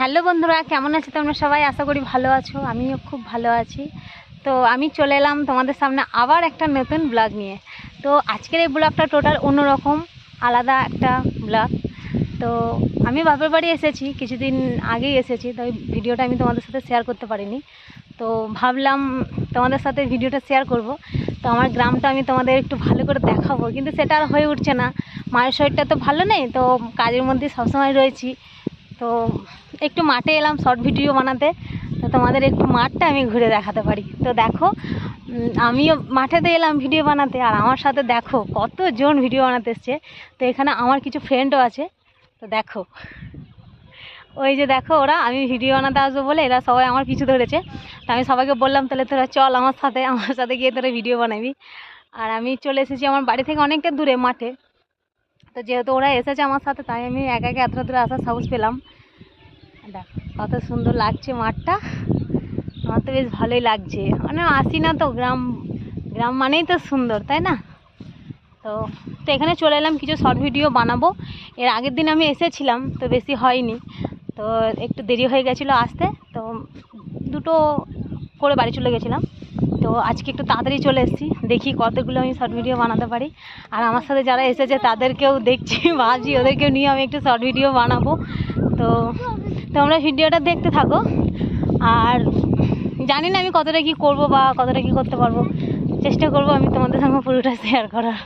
Hello বন্ধুরা, কেমন আছো তোমরা সবাই? আশা করি ভালো আছো, আমিও খুব ভালো আছি। তো আমি চলে এলাম তোমাদের সামনে আবার একটা নতুন ব্লগ নিয়ে। তো আজকের এই ব্লগটা টোটাল অন্যরকম, আলাদা একটা ব্লগ তো আমি বাপের বাড়ি এসেছি, কিছুদিন আগেই এসেছি, তো ভিডিওটা আমি তোমাদের সাথে শেয়ার করতে পারিনি। তো ভাবলাম তোমাদের সাথে ভিডিওটা শেয়ার করব। তো আমার গ্রামটা আমি তোমাদের একটু ভালো করে দেখাবো, কিন্তু সেটা আর হয়ে উঠছে না। মায়ের শরীরটা তো ভালো নেই, তো কাজের মধ্যে সবসময় রয়েছি। তো একটু মাঠে এলাম শর্ট ভিডিও বানাতে। তো তোমাদের একটু মাঠটা আমি ঘুরে দেখাতে পারি। তো দেখো আমিও মাঠেতে এলাম ভিডিও বানাতে, আর আমার সাথে দেখো কতজন ভিডিও বানাতে এসছে। তো এখানে আমার কিছু ফ্রেন্ডও আছে। তো দেখো, ওই যে দেখো ওরা, আমি ভিডিও বানাতে আসব বলে এরা সবাই আমার পিছু ধরেছে। তো আমি সবাইকে বললাম, তাহলে তোরা চল আমার সাথে আমার সাথে গিয়ে তোরা ভিডিও বানাবি। আর আমি চলে এসেছি আমার বাড়ি থেকে অনেকটা দূরে মাঠে। তো যেহেতু ওরা এসেছে আমার সাথে, তাই আমি একা একা এতটা দূরে আসার সাহস পেলাম। দেখো, কত সুন্দর লাগছে মাঠটা। আমার তো বেশ ভালোই লাগছে। মানে আসি না তো, গ্রাম গ্রাম মানেই তো সুন্দর, তাই না? তো তো এখানে চলে এলাম, কিছু শর্ট ভিডিও বানাবো। এর আগের দিন আমি এসেছিলাম, তো বেশি হয়নি। তো একটু দেরি হয়ে গেছিল আসতে, তো দুটো করে বাড়ি চলে গেছিলাম। তো আজকে একটু তাড়াতাড়ি চলে এসেছি। দেখি কতগুলো আমি শর্ট ভিডিও বানাতে পারি। আর আমার সাথে যারা এসেছে, তাদেরকেও দেখছি, ভাবছি ওদেরকেও নিয়ে আমি একটু শর্ট ভিডিও বানাবো। তো তোমরা ভিডিওটা দেখতে থাকো। আর জানি না আমি কতটা কি করব বা কতটা কি করতে পারব। চেষ্টা করব আমি তোমাদের সঙ্গে পুরোটা শেয়ার করার।